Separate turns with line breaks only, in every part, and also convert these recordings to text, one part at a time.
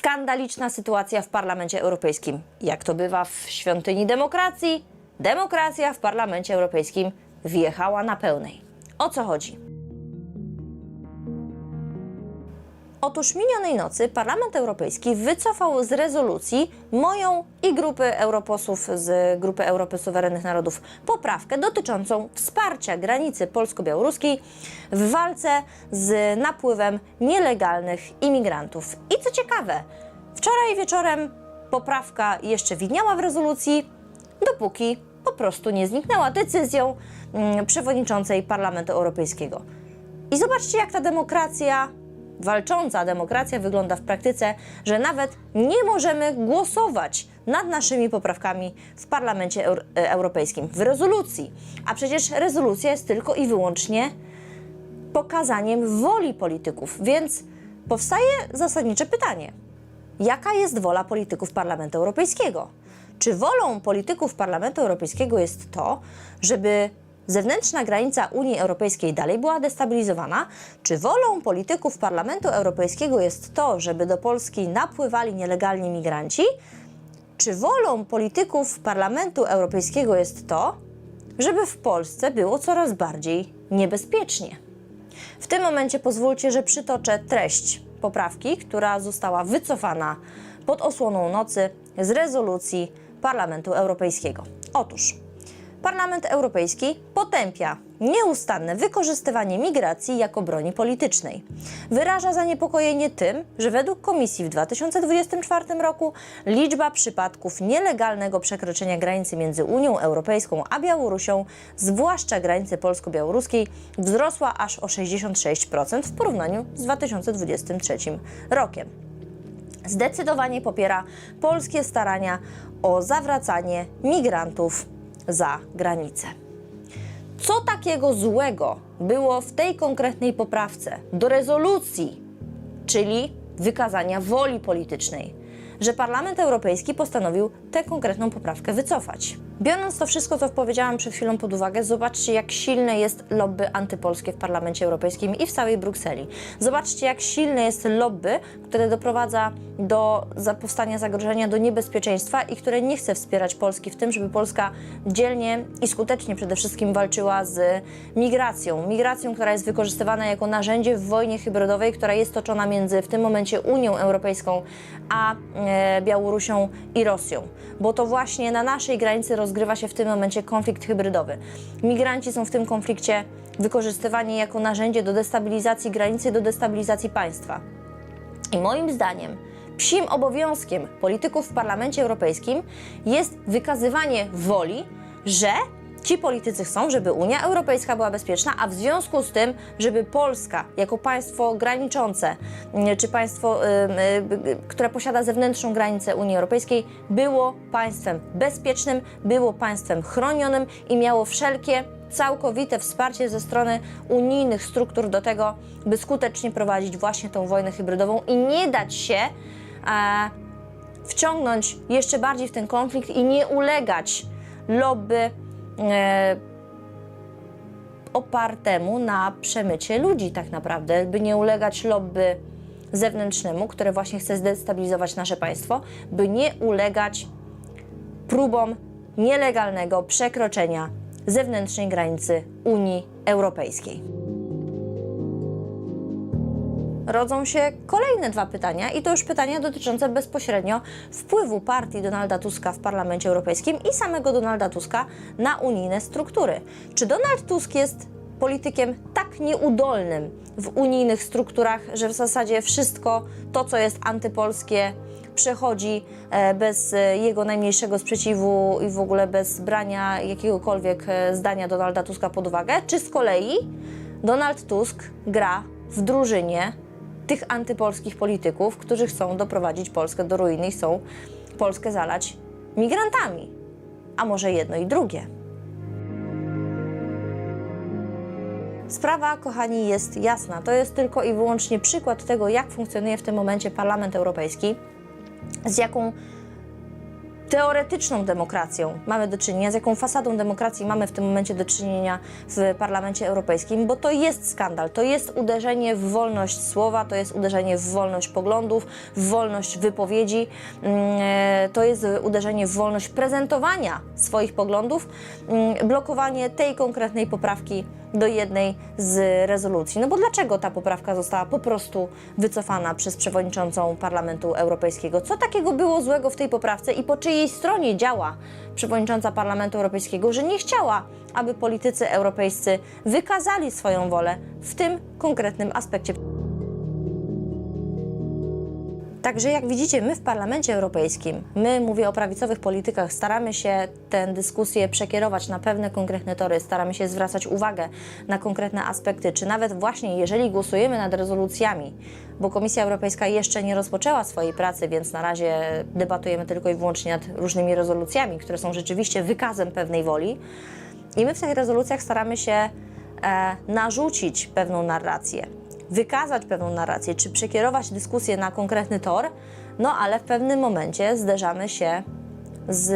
skandaliczna sytuacja w Parlamencie Europejskim. Jak to bywa w świątyni demokracji, demokracja w Parlamencie Europejskim wjechała na pełnej. O co chodzi? Otóż minionej nocy Parlament Europejski wycofał z rezolucji moją i grupy europosłów z Grupy Europy Suwerennych Narodów poprawkę dotyczącą wsparcia granicy polsko-białoruskiej w walce z napływem nielegalnych imigrantów. I co ciekawe, wczoraj wieczorem poprawka jeszcze widniała w rezolucji, dopóki po prostu nie zniknęła decyzją mm, przewodniczącej Parlamentu Europejskiego. I zobaczcie, jak ta demokracja, walcząca demokracja wygląda w praktyce, że nawet nie możemy głosować nad naszymi poprawkami w Parlamencie e, Europejskim, w rezolucji. A przecież rezolucja jest tylko i wyłącznie pokazaniem woli polityków, więc powstaje zasadnicze pytanie: jaka jest wola polityków Parlamentu Europejskiego? Czy wolą polityków Parlamentu Europejskiego jest to, żeby zewnętrzna granica Unii Europejskiej dalej była destabilizowana? Czy wolą polityków Parlamentu Europejskiego jest to, żeby do Polski napływali nielegalni migranci? Czy wolą polityków Parlamentu Europejskiego jest to, żeby w Polsce było coraz bardziej niebezpiecznie? W tym momencie pozwólcie, że przytoczę treść poprawki, która została wycofana pod osłoną nocy z rezolucji Parlamentu Europejskiego. Otóż Parlament Europejski potępia nieustanne wykorzystywanie migracji jako broni politycznej. Wyraża zaniepokojenie tym, że według Komisji w 2024 roku liczba przypadków nielegalnego przekroczenia granicy między Unią Europejską a Białorusią, zwłaszcza granicy polsko-białoruskiej, wzrosła aż o 66% w porównaniu z 2023 rokiem zdecydowanie popiera polskie starania o zawracanie migrantów za granicę. Co takiego złego było w tej konkretnej poprawce do rezolucji, czyli wykazania woli politycznej, że Parlament Europejski postanowił tę konkretną poprawkę wycofać? Biorąc to wszystko, co powiedziałam przed chwilą pod uwagę, zobaczcie, jak silne jest lobby antypolskie w Parlamencie Europejskim i w całej Brukseli. Zobaczcie, jak silne jest lobby, które doprowadza do powstania zagrożenia, do niebezpieczeństwa i które nie chce wspierać Polski w tym, żeby Polska dzielnie i skutecznie przede wszystkim walczyła z migracją. Migracją, która jest wykorzystywana jako narzędzie w wojnie hybrydowej, która jest toczona między w tym momencie Unią Europejską a e, Białorusią i Rosją. Bo to właśnie na naszej granicy rozgrywa się w tym momencie konflikt hybrydowy. Migranci są w tym konflikcie wykorzystywani jako narzędzie do destabilizacji granicy, do destabilizacji państwa. I moim zdaniem psim obowiązkiem polityków w Parlamencie Europejskim jest wykazywanie woli, że ci politycy chcą, żeby Unia Europejska była bezpieczna, a w związku z tym, żeby Polska jako państwo graniczące, mm, czy państwo, y, y, które posiada zewnętrzną granicę Unii Europejskiej, było państwem bezpiecznym, było państwem chronionym i miało wszelkie całkowite wsparcie ze strony unijnych struktur do tego, by skutecznie prowadzić właśnie tą wojnę hybrydową i nie dać się wciągnąć jeszcze bardziej w ten konflikt i nie ulegać lobby opartemu na przemycie ludzi tak naprawdę, by nie ulegać lobby zewnętrznemu, które właśnie chce zdestabilizować nasze państwo, by nie ulegać próbom nielegalnego przekroczenia zewnętrznej granicy Unii Europejskiej. Rodzą się kolejne dwa pytania, i to już pytania dotyczące bezpośrednio wpływu partii Donalda Tuska w Parlamencie Europejskim i samego Donalda Tuska na unijne struktury. Czy Donald Tusk jest politykiem tak nieudolnym w unijnych strukturach, że w zasadzie wszystko to, co jest antypolskie, przechodzi e, bez e, jego najmniejszego sprzeciwu i w ogóle bez brania jakiegokolwiek e, zdania Donalda Tuska pod uwagę? Czy z kolei Donald Tusk gra w drużynie tych antypolskich polityków, którzy chcą doprowadzić Polskę do ruiny i chcą Polskę zalać migrantami? A może jedno i drugie? Sprawa, kochani, jest jasna. To jest tylko i wyłącznie przykład tego, jak funkcjonuje w tym momencie Parlament Europejski, z jaką teoretyczną demokracją. Mamy do czynienia, z jaką fasadą demokracji mamy w tym momencie do czynienia w Parlamencie Europejskim, bo to jest skandal, to jest uderzenie w wolność słowa, to jest uderzenie w wolność poglądów, w wolność wypowiedzi, mm, e, to jest uderzenie w wolność prezentowania swoich poglądów, mm, blokowanie tej konkretnej poprawki do jednej z rezolucji. No bo dlaczego ta poprawka została po prostu wycofana przez przewodniczącą Parlamentu Europejskiego? Co takiego było złego w tej poprawce i po czyjej stronie działa przewodnicząca Parlamentu Europejskiego, że nie chciała, aby politycy europejscy wykazali swoją wolę w tym konkretnym aspekcie? Także jak widzicie, my w Parlamencie Europejskim, my mówię o prawicowych politykach, staramy się tę dyskusję przekierować na pewne konkretne tory, staramy się zwracać uwagę na konkretne aspekty, czy nawet właśnie jeżeli głosujemy nad rezolucjami, bo Komisja Europejska jeszcze nie rozpoczęła swojej pracy, więc na razie debatujemy tylko i wyłącznie nad różnymi rezolucjami, które są rzeczywiście wykazem pewnej woli. I my w tych rezolucjach staramy się e, narzucić pewną narrację, wykazać pewną narrację, czy przekierować dyskusję na konkretny tor, no ale w pewnym momencie zderzamy się z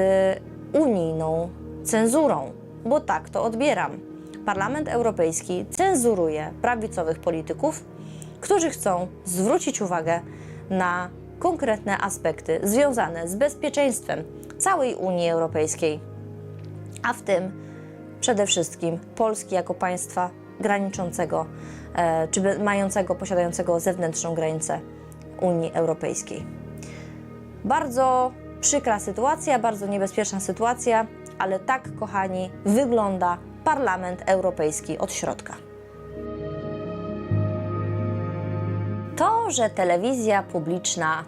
unijną cenzurą, bo tak to odbieram. Parlament Europejski cenzuruje prawicowych polityków, którzy chcą zwrócić uwagę na konkretne aspekty związane z bezpieczeństwem całej Unii Europejskiej, a w tym przede wszystkim Polski jako państwa graniczącego, e, czy mającego, posiadającego zewnętrzną granicę Unii Europejskiej. Bardzo przykra sytuacja, bardzo niebezpieczna sytuacja, ale tak, kochani, wygląda Parlament Europejski od środka. To, że telewizja publiczna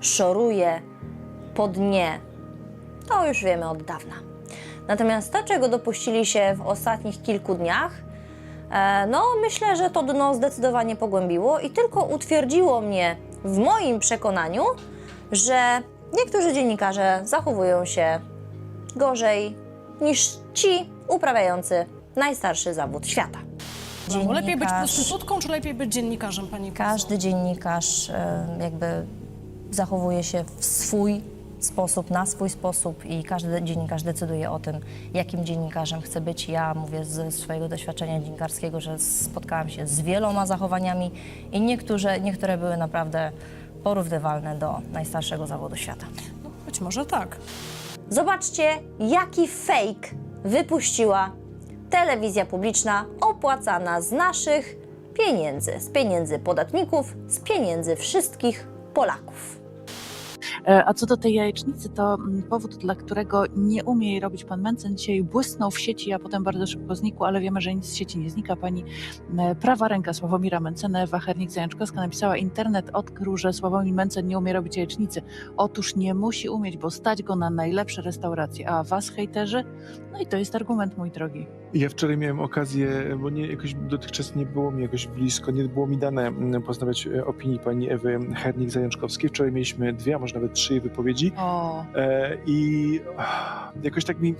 szoruje po dnie, to już wiemy od dawna. Natomiast to, czego dopuścili się w ostatnich kilku dniach, no myślę, że to dno zdecydowanie pogłębiło i tylko utwierdziło mnie w moim przekonaniu, że niektórzy dziennikarze zachowują się gorzej niż ci uprawiający najstarszy zawód świata.
Lepiej być prostytutką, czy lepiej być dziennikarzem, pani
każdy dziennikarz e, jakby zachowuje się w swój sposób, na swój sposób i każdy dziennikarz decyduje o tym, jakim dziennikarzem chce być. Ja mówię ze swojego doświadczenia dziennikarskiego, że spotkałam się z wieloma zachowaniami i niektóre, niektóre były naprawdę porównywalne do najstarszego zawodu świata.
No, być może tak.
Zobaczcie, jaki fake wypuściła telewizja publiczna opłacana z naszych pieniędzy, z pieniędzy podatników, z pieniędzy wszystkich Polaków.
E, A co do tej jajecznicy, to mm, powód, dla którego nie umie jej robić pan Mencen, dzisiaj błysnął w sieci, a potem bardzo szybko znikł, ale wiemy, że nic z sieci nie znika. Pani prawa ręka Sławomira Mencena, Ewa Hernik-Zajączkowska napisała, internet odkrył, że Sławomir Mencen nie umie robić jajecznicy. Otóż nie musi umieć, bo stać go na najlepsze restauracje. A was, hejterzy? No i to jest argument, mój drogi.
Ja wczoraj miałem okazję, bo nie, jakoś dotychczas nie było mi jakoś blisko, nie było mi dane mm, poznawać e, opinii pani Ewy Hernik-Zajączkowskiej. Wczoraj mieliśmy dwie, a może nawet trzy jej wypowiedzi.
O,
E, I ach, jakoś tak mi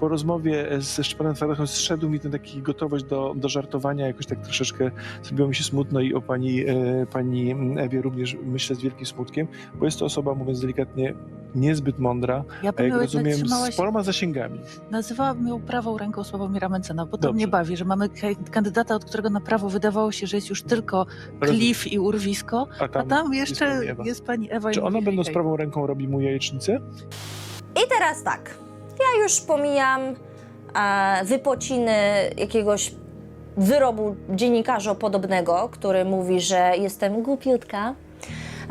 po rozmowie ze Szczepanem Twardochem zszedł mi ten taki gotowość do, do żartowania, jakoś tak troszeczkę zrobiło mi się smutno i o pani, e, pani Ewie również myślę z wielkim smutkiem, bo jest to osoba, mówiąc delikatnie, niezbyt mądra,
ja
a jak rozumiem z paroma zasięgami.
Nazywałabym ją prawą ręką Sławomira Mencena, bo to
Dobrze.
mnie bawi, że mamy kandydata, od którego na prawo wydawało się, że jest już tylko klif i urwisko,
A
a
tam,
tam
jest
jeszcze jest pani Ewa.
Czy ona będąc
hej,
prawą ręką robi mu jajecznicę?
I teraz tak, ja już pomijam e, wypociny jakiegoś wyrobu dziennikarza podobnego, który mówi, że jestem głupiutka.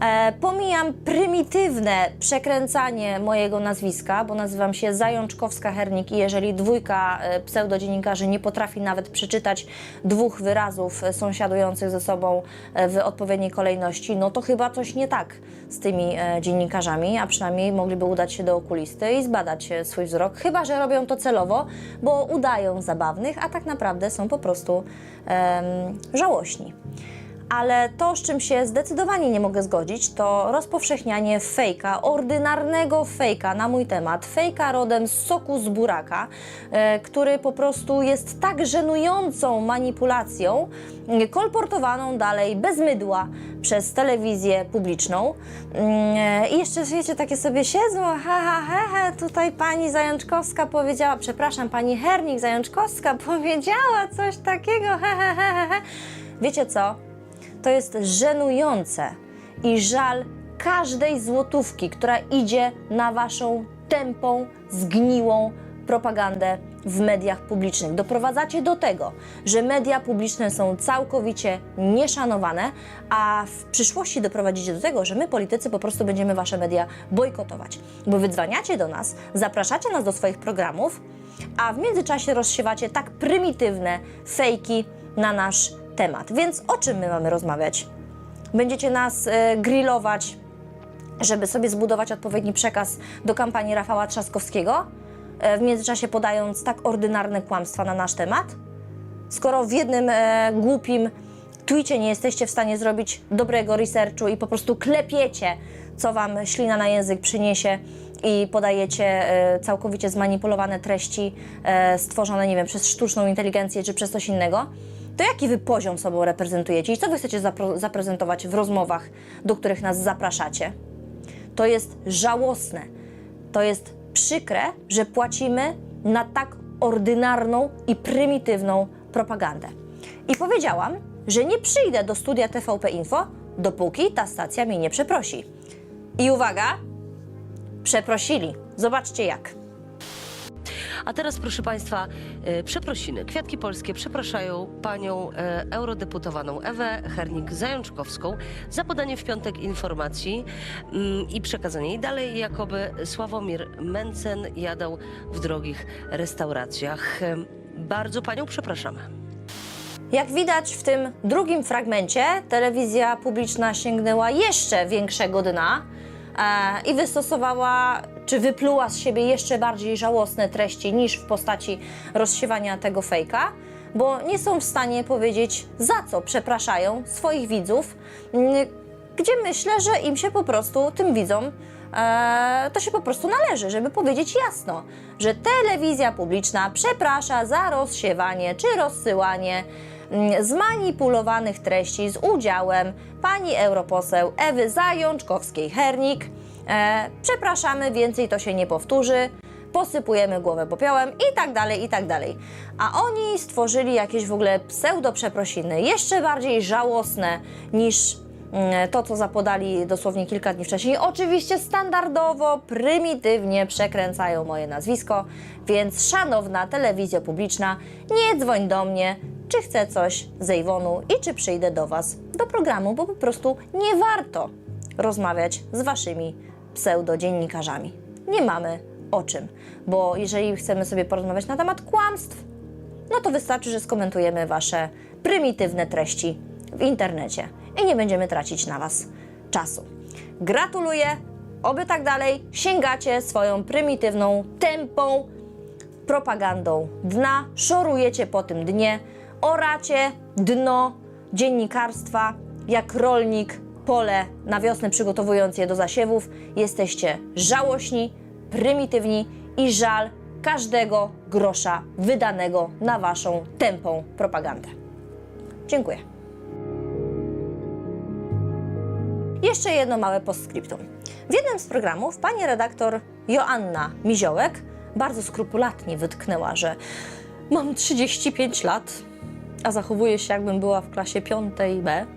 E, pomijam prymitywne przekręcanie mojego nazwiska, bo nazywam się Zajączkowska-Hernik i jeżeli dwójka e, pseudodziennikarzy nie potrafi nawet przeczytać dwóch wyrazów e, sąsiadujących ze sobą w odpowiedniej kolejności, no to chyba coś nie tak z tymi dziennikarzami, a przynajmniej mogliby udać się do okulisty i zbadać swój wzrok, chyba że robią to celowo, bo udają zabawnych, a tak naprawdę są po prostu em, żałośni. Ale to, z czym się zdecydowanie nie mogę zgodzić, to rozpowszechnianie fejka, ordynarnego fejka na mój temat, fejka rodem z soku z buraka, e, który po prostu jest tak żenującą manipulacją, e, kolportowaną dalej bez mydła przez telewizję publiczną. Mm, e, I jeszcze, wiecie, takie sobie siedzą, ha, ha, ha, ha, tutaj pani Zajączkowska powiedziała, przepraszam, pani Hernik Zajączkowska powiedziała coś takiego, he, he, he, he, he. Wiecie co? To jest żenujące i żal każdej złotówki, która idzie na waszą tępą, zgniłą propagandę w mediach publicznych. Doprowadzacie do tego, że media publiczne są całkowicie nieszanowane, a w przyszłości doprowadzicie do tego, że my, politycy, po prostu będziemy wasze media bojkotować. Bo wydzwaniacie do nas, zapraszacie nas do swoich programów, a w międzyczasie rozsiewacie tak prymitywne fejki na nasz temat. Więc o czym my mamy rozmawiać? Będziecie nas e, grillować, żeby sobie zbudować odpowiedni przekaz do kampanii Rafała Trzaskowskiego, e, w międzyczasie podając tak ordynarne kłamstwa na nasz temat? Skoro w jednym e, głupim twicie nie jesteście w stanie zrobić dobrego researchu i po prostu klepiecie, co wam ślina na język przyniesie i podajecie całkowicie zmanipulowane treści stworzone, nie wiem, przez sztuczną inteligencję czy przez coś innego, to jaki wy poziom sobą reprezentujecie i co wy chcecie zaprezentować w rozmowach, do których nas zapraszacie? To jest żałosne. To jest przykre, że płacimy na tak ordynarną i prymitywną propagandę. I powiedziałam, że nie przyjdę do studia TVP Info, dopóki ta stacja mnie nie przeprosi. I uwaga, przeprosili. Zobaczcie jak.
A teraz, proszę Państwa, e, przeprosiny. Kwiatki Polskie przepraszają panią e, eurodeputowaną Ewę Hernik-Zajączkowską za podanie w piątek informacji mm, i przekazanie jej dalej, jakoby Sławomir Mencen jadał w drogich restauracjach. E, Bardzo panią przepraszamy.
Jak widać w tym drugim fragmencie, telewizja publiczna sięgnęła jeszcze większego dna i wystosowała, czy wypluła z siebie jeszcze bardziej żałosne treści niż w postaci rozsiewania tego fejka, bo nie są w stanie powiedzieć, za co przepraszają swoich widzów, mm, gdzie myślę, że im się po prostu, tym widzom, e, to się po prostu należy, żeby powiedzieć jasno, że telewizja publiczna przeprasza za rozsiewanie czy rozsyłanie mm, zmanipulowanych treści z udziałem pani europoseł Ewy Zajączkowskiej-Hernik. E, przepraszamy, więcej to się nie powtórzy. Posypujemy głowę popiołem i tak dalej, i tak dalej. A oni stworzyli jakieś w ogóle pseudo-przeprosiny, jeszcze bardziej żałosne niż mm, to, co zapodali dosłownie kilka dni wcześniej. Oczywiście standardowo, prymitywnie przekręcają moje nazwisko, więc szanowna telewizja publiczna, nie dzwoń do mnie, czy chcę coś z i czy przyjdę do Was do programu, bo po prostu nie warto rozmawiać z Waszymi pseudodziennikarzami. Nie mamy o czym, bo jeżeli chcemy sobie porozmawiać na temat kłamstw, no to wystarczy, że skomentujemy Wasze prymitywne treści w internecie i nie będziemy tracić na Was czasu. Gratuluję, oby tak dalej sięgacie swoją prymitywną, tępą propagandą dna, szorujecie po tym dnie, oracie dno dziennikarstwa jak rolnik pole na wiosnę przygotowując je do zasiewów. Jesteście żałośni, prymitywni i żal każdego grosza wydanego na waszą tępą propagandę. Dziękuję. Jeszcze jedno małe postscriptum. W jednym z programów pani redaktor Joanna Miziołek bardzo skrupulatnie wytknęła, że mam 35 lat, a zachowuję się jakbym była w klasie 5 B.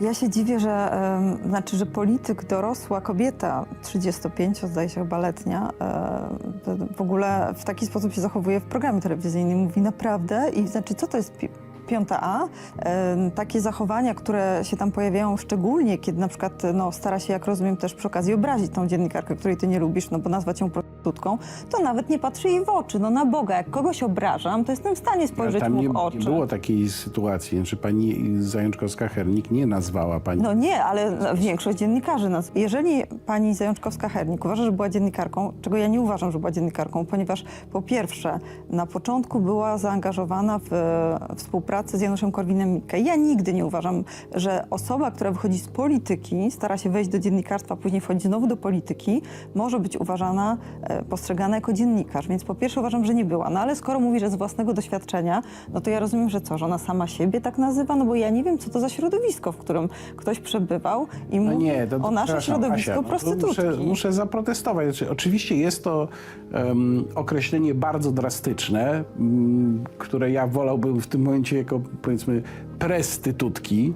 Ja się dziwię, że, em, znaczy, że polityk, dorosła kobieta, 35, zdaje się chyba letnia, em, w ogóle w taki sposób się zachowuje w programie telewizyjnym. Mówi naprawdę i znaczy, co to jest pi- piąta A? Em, takie zachowania, które się tam pojawiają szczególnie, kiedy na przykład no, stara się, jak rozumiem, też przy okazji obrazić tą dziennikarkę, której ty nie lubisz, no bo nazwać ją pro- prostytutką, to nawet nie patrzę jej w oczy. No na Boga, jak kogoś obrażam, to jestem w stanie spojrzeć
tam
mu
nie,
w oczy.
nie było takiej sytuacji, że pani Zajączkowska-Hernik nie nazwała pani.
No nie, ale większość dziennikarzy nas. Jeżeli pani Zajączkowska-Hernik uważa, że była dziennikarką, czego ja nie uważam, że była dziennikarką, ponieważ po pierwsze na początku była zaangażowana w e, współpracę z Januszem Korwinem-Mikke. Ja nigdy nie uważam, że osoba, która wychodzi z polityki, stara się wejść do dziennikarstwa, później wchodzi znowu do polityki, może być uważana, e, postrzegana jako dziennikarz. Więc po pierwsze uważam, że nie była. No ale skoro mówi, że z własnego doświadczenia, no to ja rozumiem, że co, że ona sama siebie tak nazywa? No bo ja nie wiem, co to za środowisko, w którym ktoś przebywał i
No
mówi
nie, to,
o nasze środowisko
Asia, no
prostytutki.
muszę, muszę zaprotestować. Znaczy, oczywiście jest to em, określenie bardzo drastyczne, mm, które ja wolałbym w tym momencie jako powiedzmy prestytutki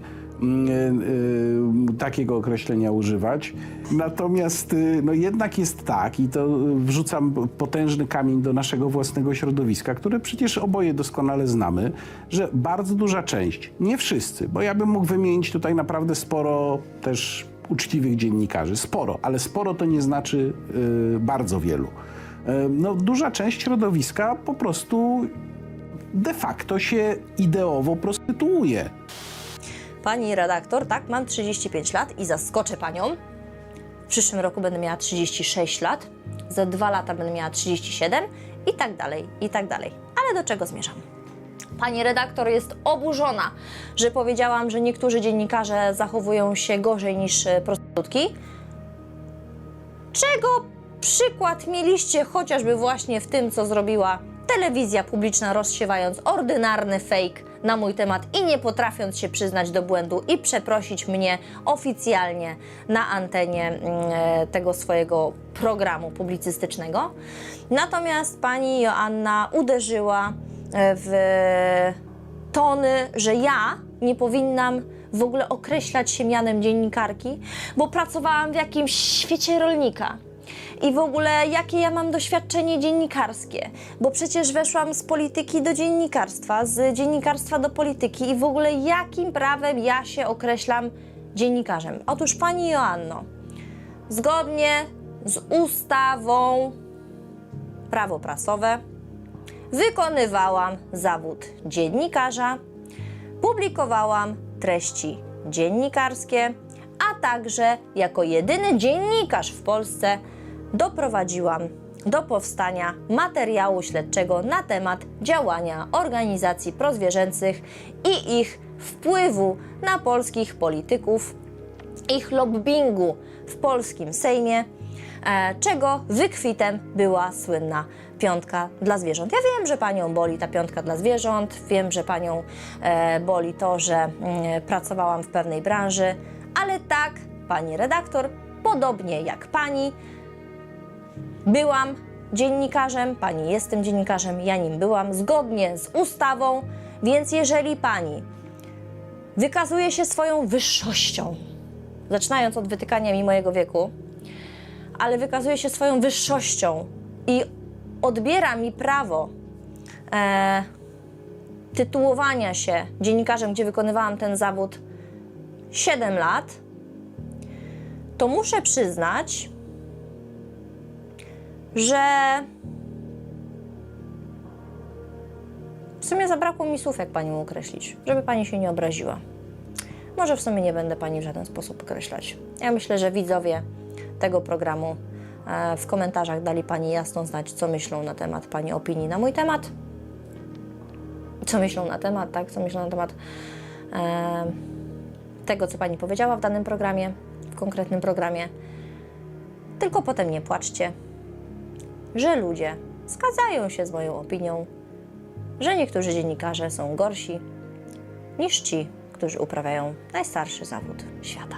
takiego określenia używać. Natomiast y, no jednak jest tak i to y, wrzucam potężny kamień do naszego własnego środowiska, które przecież oboje doskonale znamy, że bardzo duża część, nie wszyscy, bo ja bym mógł wymienić tutaj naprawdę sporo też uczciwych dziennikarzy. Sporo, ale sporo to nie znaczy y, bardzo wielu. Y, no, duża część środowiska po prostu de facto się ideowo prostytuuje.
Pani redaktor, tak, mam 35 lat i zaskoczę panią. W przyszłym roku będę miała 36 lat, za dwa lata będę miała 37 i tak dalej, i tak dalej. Ale do czego zmierzam? Pani redaktor jest oburzona, że powiedziałam, że niektórzy dziennikarze zachowują się gorzej niż e, prostytutki. Czego przykład mieliście chociażby właśnie w tym, co zrobiła telewizja publiczna, rozsiewając ordynarny fake na mój temat i nie potrafiąc się przyznać do błędu i przeprosić mnie oficjalnie na antenie mm, e, tego swojego programu publicystycznego. Natomiast pani Joanna uderzyła e, w tony, że ja nie powinnam w ogóle określać się mianem dziennikarki, bo pracowałam w jakimś świecie rolnika. I w ogóle jakie ja mam doświadczenie dziennikarskie, bo przecież weszłam z polityki do dziennikarstwa, z dziennikarstwa do polityki i w ogóle jakim prawem ja się określam dziennikarzem? Otóż pani Joanno, zgodnie z ustawą prawo prasowe wykonywałam zawód dziennikarza, publikowałam treści dziennikarskie, a także jako jedyny dziennikarz w Polsce doprowadziłam do powstania materiału śledczego na temat działania organizacji prozwierzęcych i ich wpływu na polskich polityków, ich lobbingu w polskim Sejmie, e, czego wykwitem była słynna piątka dla zwierząt. Ja wiem, że panią boli ta piątka dla zwierząt, wiem, że panią e, boli to, że mm, pracowałam w pewnej branży, ale tak, pani redaktor, podobnie jak pani, byłam dziennikarzem, pani jestem dziennikarzem, ja nim byłam, zgodnie z ustawą, więc jeżeli pani wykazuje się swoją wyższością, zaczynając od wytykania mi mojego wieku, ale wykazuje się swoją wyższością i odbiera mi prawo e, tytułowania się dziennikarzem, gdzie wykonywałam ten zawód 7 lat, to muszę przyznać, że w sumie zabrakło mi słów, jak pani określić, żeby pani się nie obraziła. Może w sumie nie będę pani w żaden sposób określać. Ja myślę, że widzowie tego programu e, w komentarzach dali pani jasno znać, co myślą na temat pani opinii na mój temat. Co myślą na temat, tak? Co myślą na temat e, tego, co pani powiedziała w danym programie, w konkretnym programie. Tylko potem nie płaczcie, że ludzie zgadzają się z moją opinią, że niektórzy dziennikarze są gorsi niż ci, którzy uprawiają najstarszy zawód świata.